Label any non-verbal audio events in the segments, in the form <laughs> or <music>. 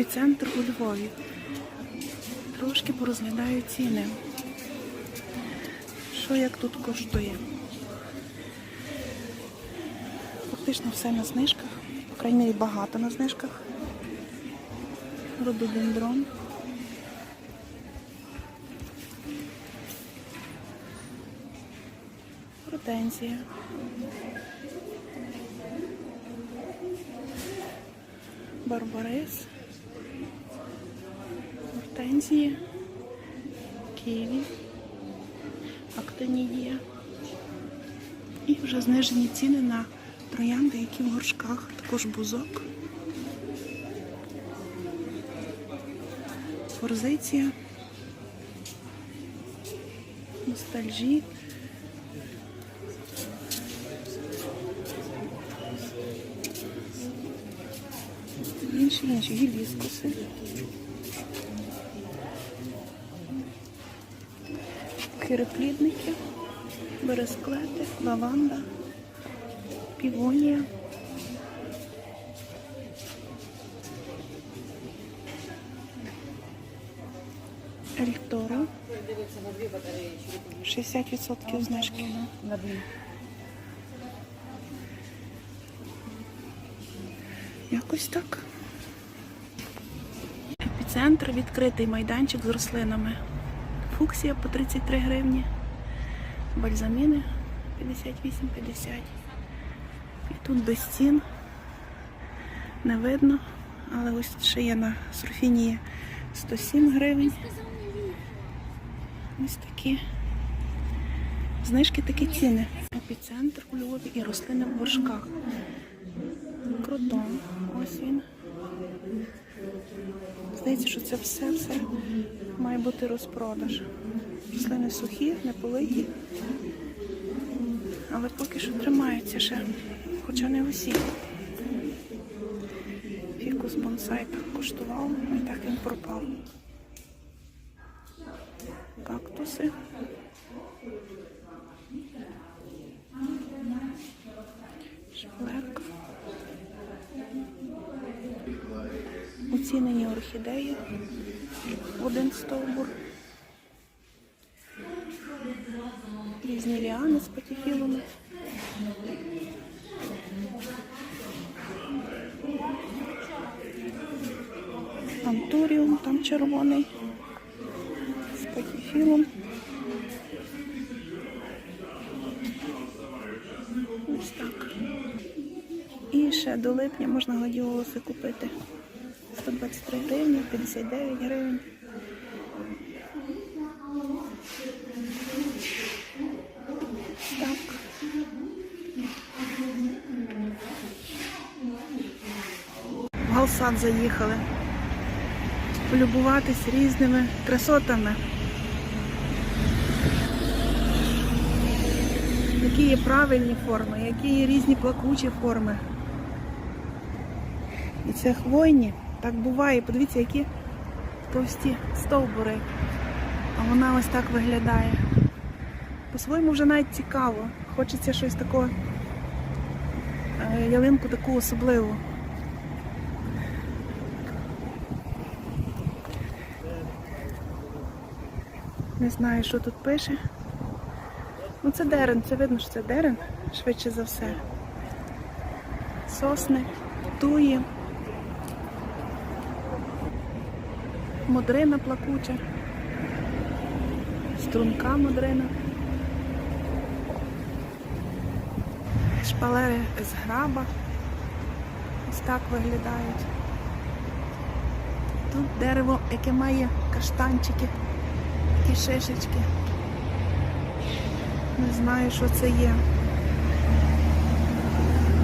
епіцентр у Львові. Трошки порозглядаю ціни. Що як тут коштує? Фактично все на знижках. По крайній мірі багато на знижках. Рододендрон. Гортензія. Барбарис. Гортензія. Києві. Актонідія. І вже знижені ціни на троянди, які в горшках. Також бузок. Форзиція. Ностальжі. Інші гібіскуси. Хироплідники, бересклети, лаванда, півонія. Ельторо. 60% знижки. Якось так. Епіцентр відкритий майданчик з рослинами. Фуксія по 33 гривні. Бальзаміни 58,50. І тут без цін. Не видно. Але ось ще є на сурфінії 107 гривень. Ось такі. Знижки такі ціни. Епіцентр у Львові і рослини в горшках. Крутон. Ось він. Здається, що це все-все має бути розпродаж. Рослини сухі, не политі. Але поки що тримаються ще, хоча не усі. Фікус бонсай так коштував, і так він пропав. Кактуси. Один стовбур. Різні ліани з патіфілами. Антуріум, там червоний. З патіфілом. Ось так. І ще до липня можна гладіолуси купити. 123 гривні, 59 гривень. Так. Галсад заїхали. Полюбуватись різними красотами. Які є правильні форми, які є різні плакучі форми. І це хвойні. Так буває. Подивіться, які товсті стовбури. А вона ось так виглядає. По-своєму вже навіть цікаво. Хочеться щось такого, е, ялинку таку особливу. Не знаю, що тут пише. Ну це дерен, це видно, що це дерен, швидше за все. Сосни, туї. Модрина плакуча, струнка модрина, шпалери з граба. Ось так виглядають. Тут дерево, яке має каштанчики, такі шишечки. Не знаю, що це є.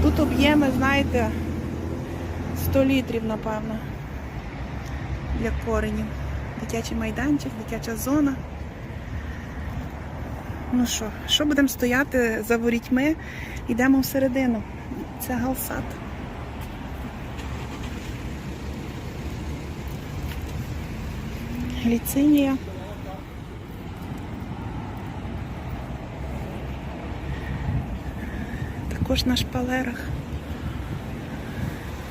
Тут об'єми, знаєте, 100 літрів, напевно для коренів. Дитячий майданчик, дитяча зона. Ну що, що будемо стояти за ворітьми? Йдемо всередину. Це галсад. Гліцинія. Також на шпалерах.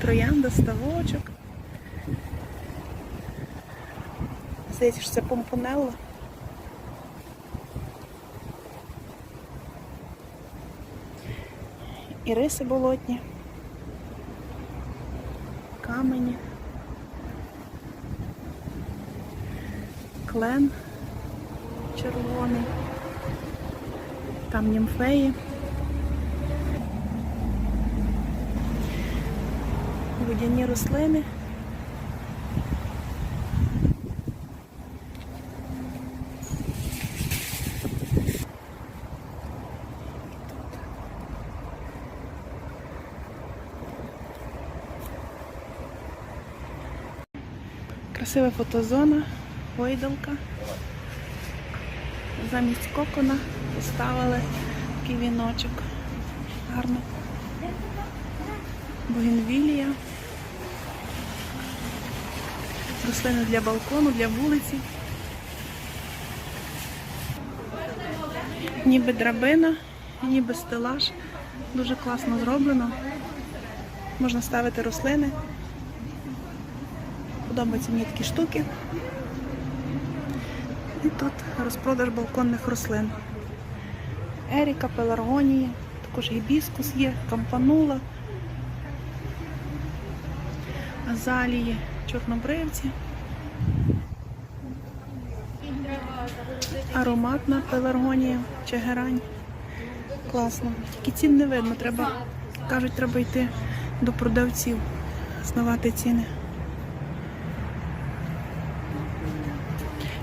Троянда, ставочок. Здається, що це помпонелла. Іриси болотні. Камені. Клен червоний. Там німфеї. Водяні рослини. Красива фотозона, гойдалка. Замість кокона поставили такий віночок. Гарно. Бугенвілія. Рослини для балкону, для вулиці. Ніби драбина, ніби стелаж. Дуже класно зроблено. Можна ставити рослини. Подобаються мені такі штуки. І тут розпродаж балконних рослин. Еріка, пеларгонії, також гібіскус є, кампанула, азалії, чорнобривці. Ароматна пеларгонія чи герань. Класно. Тільки цін не видно. Треба, кажуть, треба йти до продавців, знавати ціни.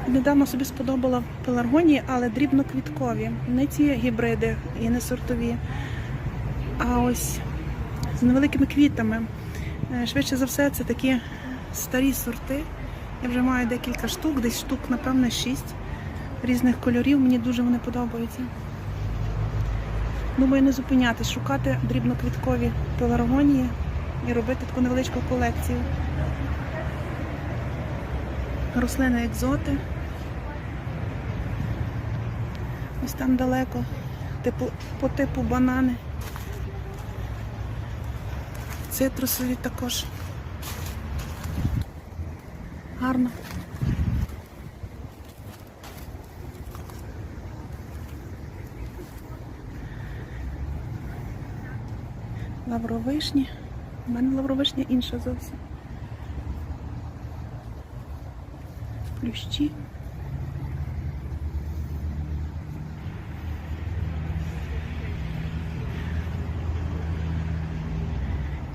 Недавно собі сподобала пеларгонії, але дрібноквіткові. Не ці гібриди і не сортові, а ось з невеликими квітами. Е, Швидше за все, це такі старі сорти. Я вже маю декілька штук, десь штук, напевно, шість різних кольорів. Мені дуже вони подобаються. Думаю, не зупинятись, шукати дрібноквіткові пеларгонії і робити таку невеличку колекцію. Рослини екзоти. Ось там далеко, типу, по типу банани. Цитрусові також. Гарно. Лавровишні. У мене лавровишня інша зовсім. Плющі.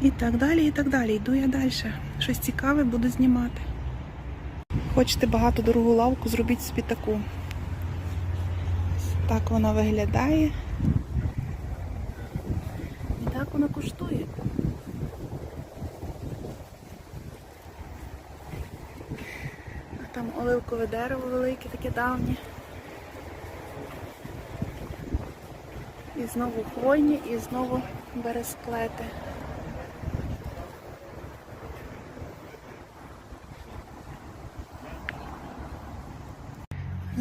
І так далі, і так далі. Йду я далі. Щось цікаве буду знімати. Хочете багато дорогу лавку, зробіть собі таку. Так вона виглядає. І так вона коштує. А там оливкове дерево велике, таке давнє. І знову хвойні, і знову бересклети.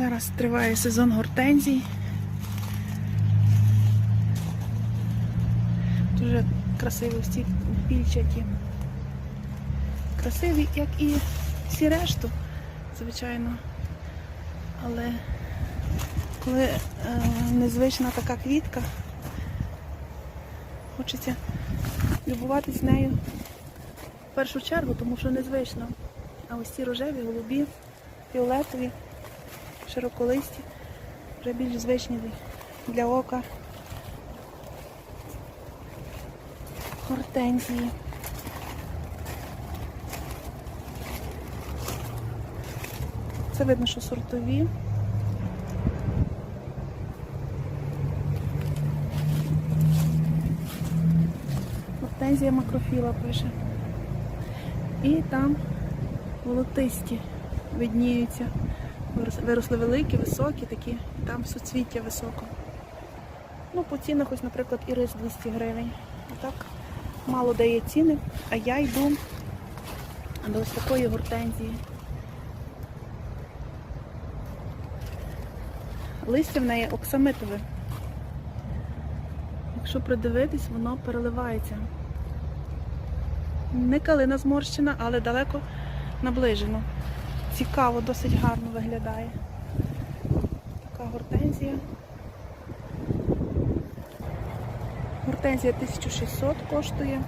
Зараз триває сезон гортензій. Дуже красиві всі пільчаті. Красиві, як і всі решту, звичайно. Але коли е, незвична така квітка, хочеться любуватись нею в першу чергу, тому що незвично. А ось ці рожеві, голубі, фіолетові широколисті, вже більш звичні для ока. Гортензії. Це видно, що сортові. Гортензія макрофіла пише. І там волотисті видніються. Вирос- Виросли великі, високі такі, і там суцвіття високо. Ну, по цінах ось, наприклад, ірис 200 гривень. Так мало дає ціни, а я йду до ось такої гортензії. Листя в неї оксамитове. Якщо придивитись, воно переливається. Не калина зморщена, але далеко наближено. Цікаво, досить гарно виглядає. Така гортензія. Гортензія 1600 коштує.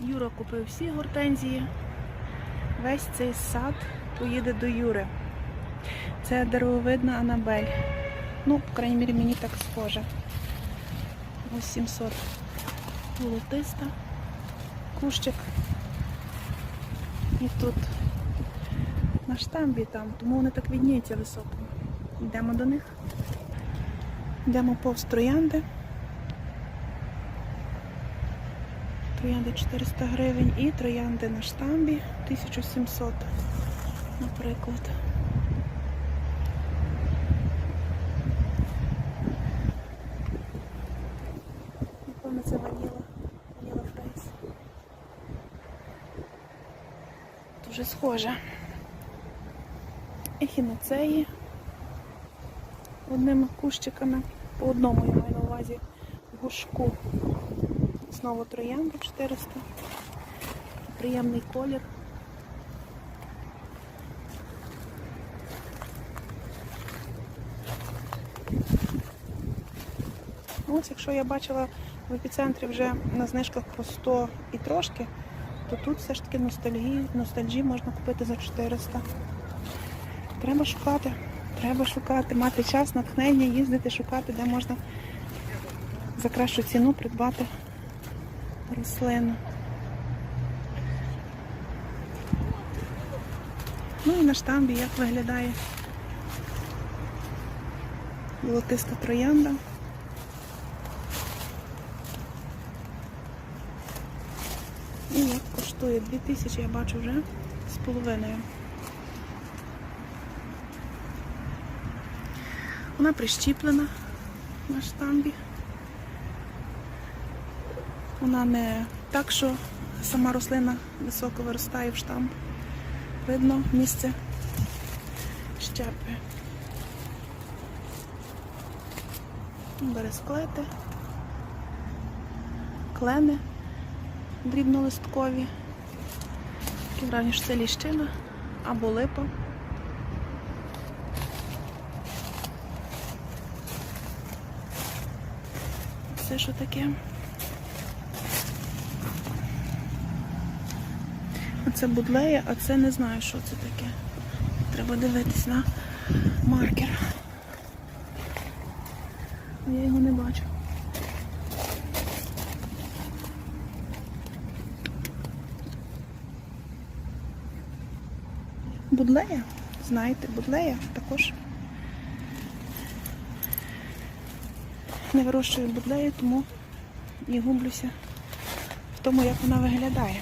Юра купив всі гортензії. Весь цей сад поїде до Юри. Це деревовидна Анабель. Ну, по крайній мірі, мені так схоже. Ось 700 золотиста, кущик. І тут на штамбі там, тому вони так відніються високо. Йдемо до них. Йдемо повз троянди. Троянди 400 гривень і троянди на штамбі 1700, наприклад. Напевно, це ваніла, ваніла фрейс. Схоже. Ехіноцеї одними кущиками. По одному я маю на увазі в горшку. Знову троянда 400. Приємний колір. Ось, якщо я бачила в епіцентрі вже на знижках по 100 і трошки, то тут все ж таки ностальгії, ностальжі можна купити за 400. Треба шукати, треба шукати, мати час, натхнення, їздити, шукати, де можна за кращу ціну придбати рослину. Ну і на штамбі як виглядає золотиста троянда. І як коштує 2000, я бачу вже з половиною. Вона прищіплена на штамбі. Вона не так, що сама рослина високо виростає в штамб. Видно місце щепи. Бересклети, клени дрібнолисткові. Такі враження, що це ліщина або липа. Це що таке? Це будлея, а це не знаю, що це таке. Треба дивитись на маркер. Я його не бачу. Будлея? Знаєте, будлея також. Не вирощую будлею, тому і гублюся в тому, як вона виглядає.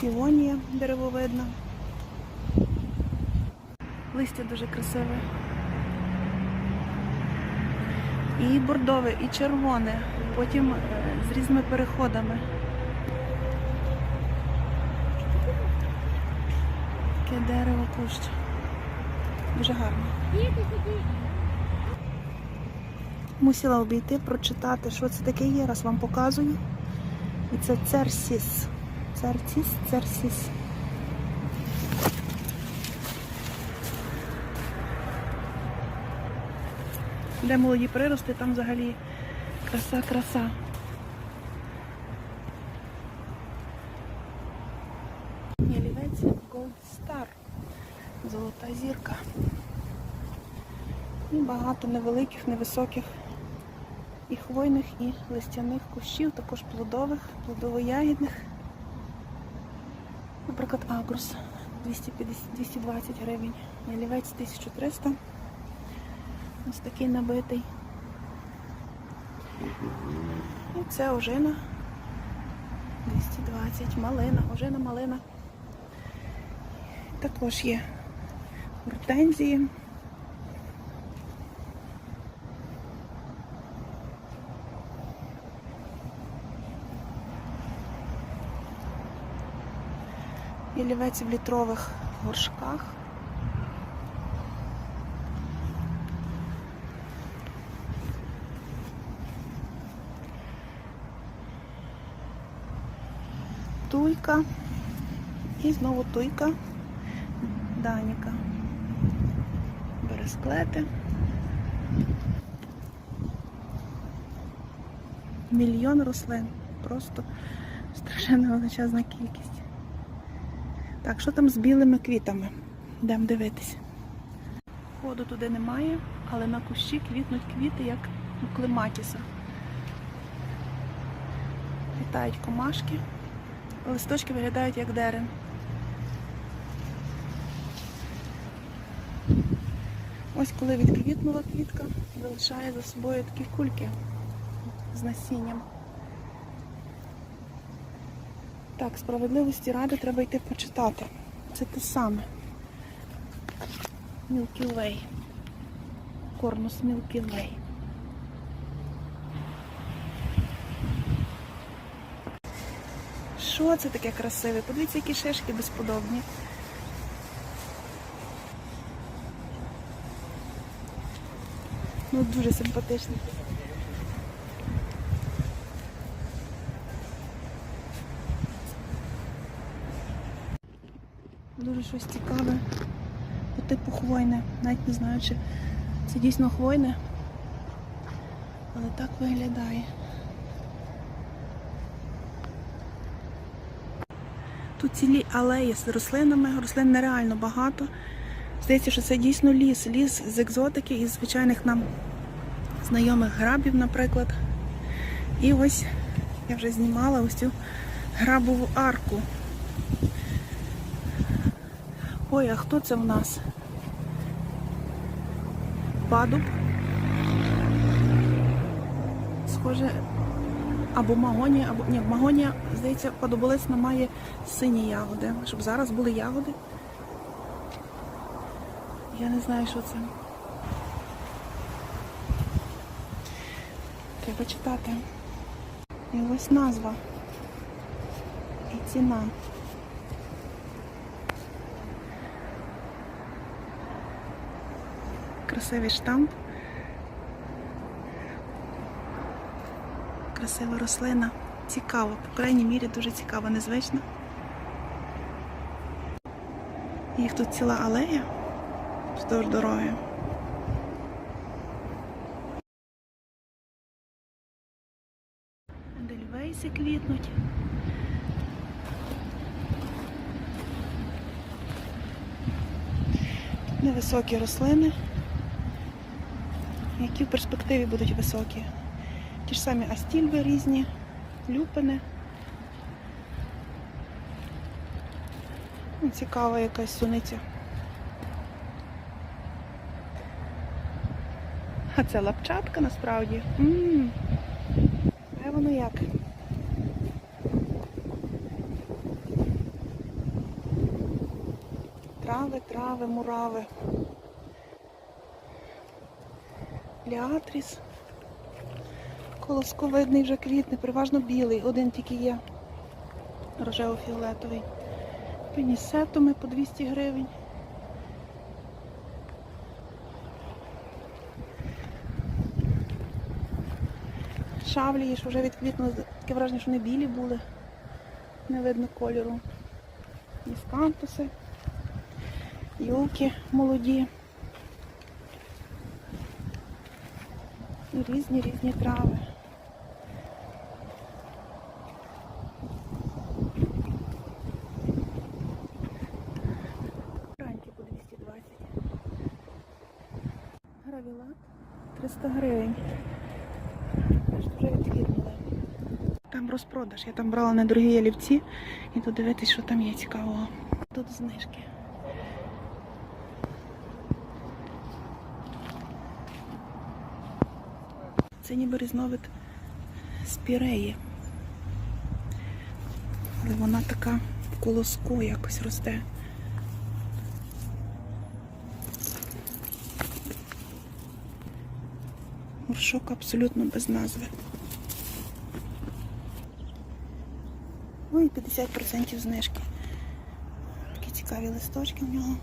Півонія деревовидна. Листя дуже красиве. І бордове, і червоне, потім е, з різними переходами. Таке дерево кущ. Дуже гарно. Мусила обійти, прочитати, що це таке є, раз вам показую. І це церсіс. Церсіс, церсіс. Де молоді прирости, там взагалі краса, краса. Ялівець Gold Star. Золота зірка. І багато невеликих, невисоких і хвойних, і листяних кущів, також плодових, плодово-ягідних. Наприклад, агрус 250, 220 гривень, ялівець 1300. Ось такий набитий. І це ожина 220, малина, ожина малина. Також є гортензії. Ялівець в літрових горшках. Туйка. І знову туйка. Даніка. Бересклети. Мільйон рослин. Просто страшенно величезна кількість. Так, що там з білими квітами? Йдемо дивитися. Ходу туди немає, але на кущі квітнуть квіти, як у клематіса. Літають комашки. Листочки виглядають як дерен. Ось коли відквітнула квітка, залишає за собою такі кульки з насінням. Так, справедливості ради треба йти почитати. Це те саме. Milky Way. Корнус Milky Way. Що це таке красиве? Подивіться, які шишки безподобні. Ну, дуже симпатичні. Дуже щось цікаве по типу хвойне. Навіть не знаю, чи це дійсно хвойне, але так виглядає. Тут цілі алеї з рослинами, рослин нереально багато. Здається, що це дійсно ліс, ліс з екзотики із звичайних нам знайомих грабів, наприклад. І ось я вже знімала ось цю грабову арку. Ой, а хто це в нас? Падуб. Схоже, або магонія, або ні, магонія, здається, падоболисна має сині ягоди. Щоб зараз були ягоди. Я не знаю, що це. Треба читати. І ось назва. І ціна. Красивий штамп. Красива рослина. Цікаво, по крайній мірі дуже цікаво, незвично. Їх тут ціла алея вздовж дороги. Дельвейси квітнуть. Невисокі рослини, які в перспективі будуть високі. Ті ж самі астільби різні, люпини. Ну, Цікава якась суниця. А це лапчатка насправді. А воно як? Трави, трави, мурави. Ліатріс. Колосковидний вже квітне, переважно білий, один тільки є. Рожево-фіолетовий. Пенісетуми по 200 гривень. Шавлії, що вже відквітнули, таке враження, що не білі були. Не видно кольору. Міскантуси, юлки молоді. І різні різні трави. Раньки по 220. Гравілат 300 гривень. Аж вже відкинули. Там розпродаж. Я там брала на недорогі ялівці і тут дивитись, що там є цікавого. Тут знижки. Це ніби різновид спіреї. Але вона така в колоску якось росте. Горшок абсолютно без назви. Ой, 50% знижки. Такі цікаві листочки в нього.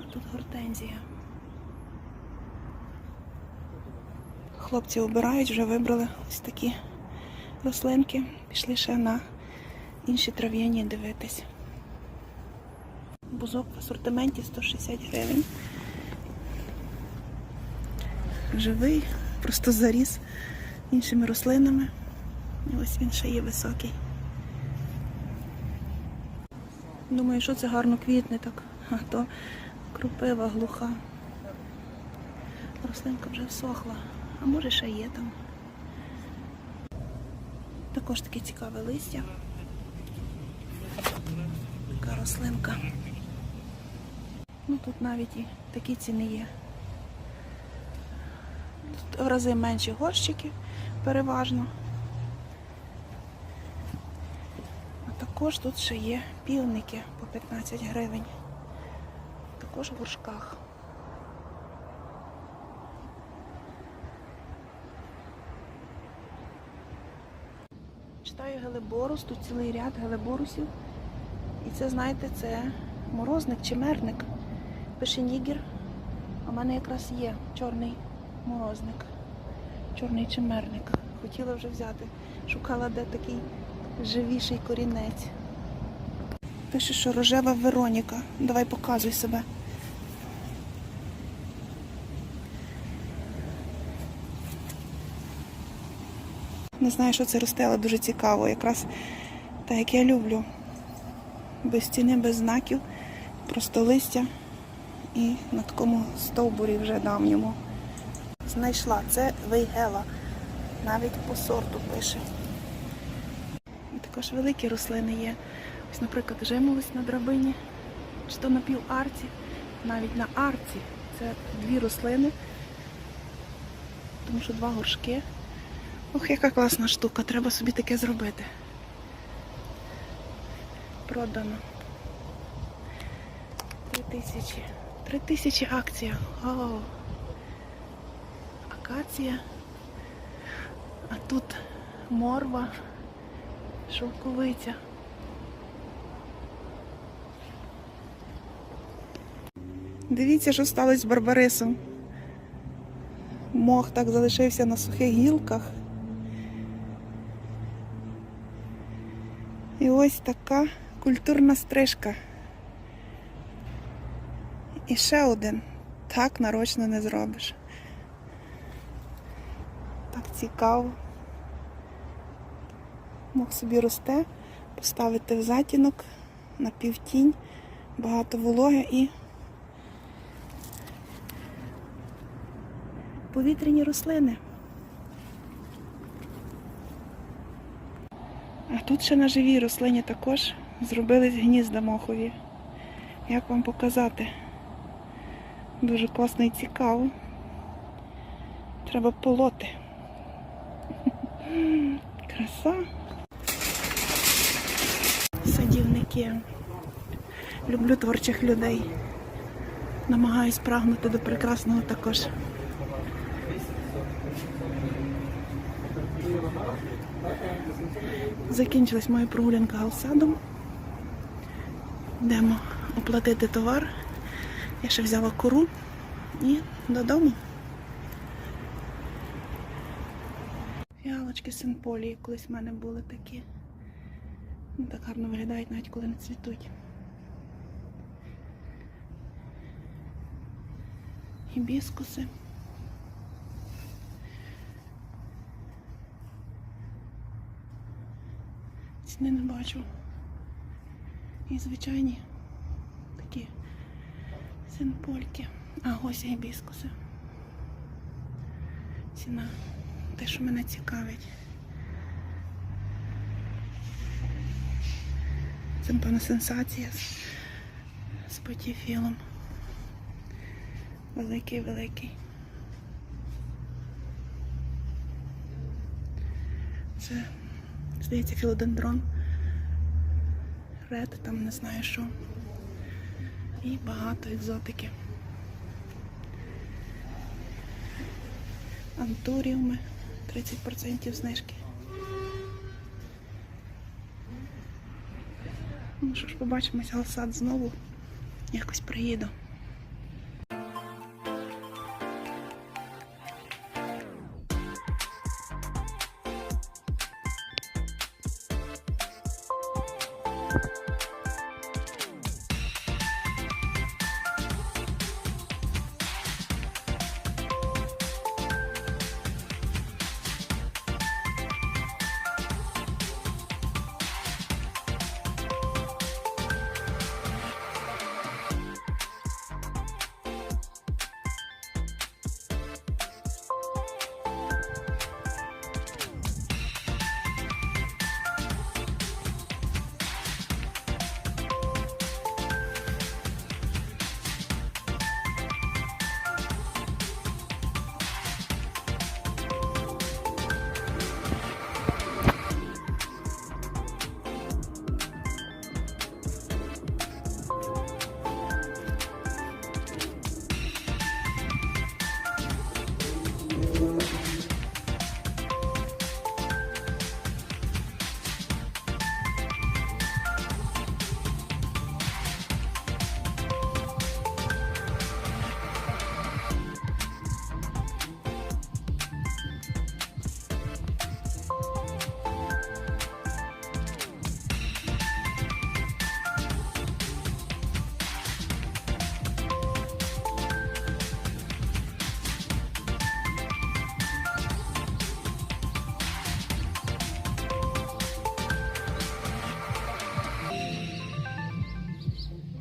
А тут гортензія. Хлопці обирають, вже вибрали ось такі рослинки. Пішли ще на інші трав'яні дивитись. Бузок в асортименті 160 гривень. Живий, просто заріс іншими рослинами. І ось він ще є високий. Думаю, що це гарно квітне так, а то крупива глуха. Рослинка вже всохла, а може ще є там. Також таке цікаве листя. Така рослинка. Ну тут навіть і такі ціни є. Тут в рази менші горщики переважно. А також тут ще є півники по 15 гривень. Також в горшках. Читаю гелеборус, тут цілий ряд гелеборусів. І це, знаєте, це морозник чи мерник. Пише нігер. А в мене якраз є чорний морозник. Чорний чимерник. Хотіла вже взяти. Шукала, де такий живіший корінець. Пише, що рожева Вероніка. Давай показуй себе. Не знаю, що це росте, але дуже цікаво. Якраз так, як я люблю. Без стіни, без знаків, просто листя і на такому стовбурі вже давньому. Знайшла. Це вейгела. Навіть по сорту пише. Також великі рослини є. Ось, наприклад, жимолость на драбині, чи то на піварці, навіть на арці. Це дві рослини, тому що два горшки. Ох, яка класна штука, треба собі таке зробити. Продано. Три тисячі. Три тисячі акція. О, акація. А тут морва, шовковиця. Дивіться, що сталося з Барбарисом. Мох так залишився на сухих гілках. І ось така культурна стрижка. І ще один. Так нарочно не зробиш. Так цікаво. Мох собі росте, поставити в затінок, на півтінь, багато вологи і повітряні рослини. А тут ще на живій рослині також зробились гнізда мохові. Як вам показати? Дуже класно і цікаво. Треба полоти. <laughs> Краса. Садівники. Люблю творчих людей. Намагаюсь прагнути до прекрасного також. Закінчилась моя прогулянка галсадом. Йдемо оплатити товар. Я ще взяла куру і додому. Фіалочки синполії колись в мене були такі. Так гарно виглядають, навіть коли не цвітуть. Гібіскуси. Ціни не бачу. І звичайні такі синпольки. А ось гібіскуси. Ціна. Те, що мене цікавить. Це, напевно, сенсація з, потіфілом. Великий, великий. Це, здається, філодендрон. Ред, там не знаю що. І багато екзотики. Антуріуми 30% знижки. Ну що ж, побачимося, Галсад знову якось приїду.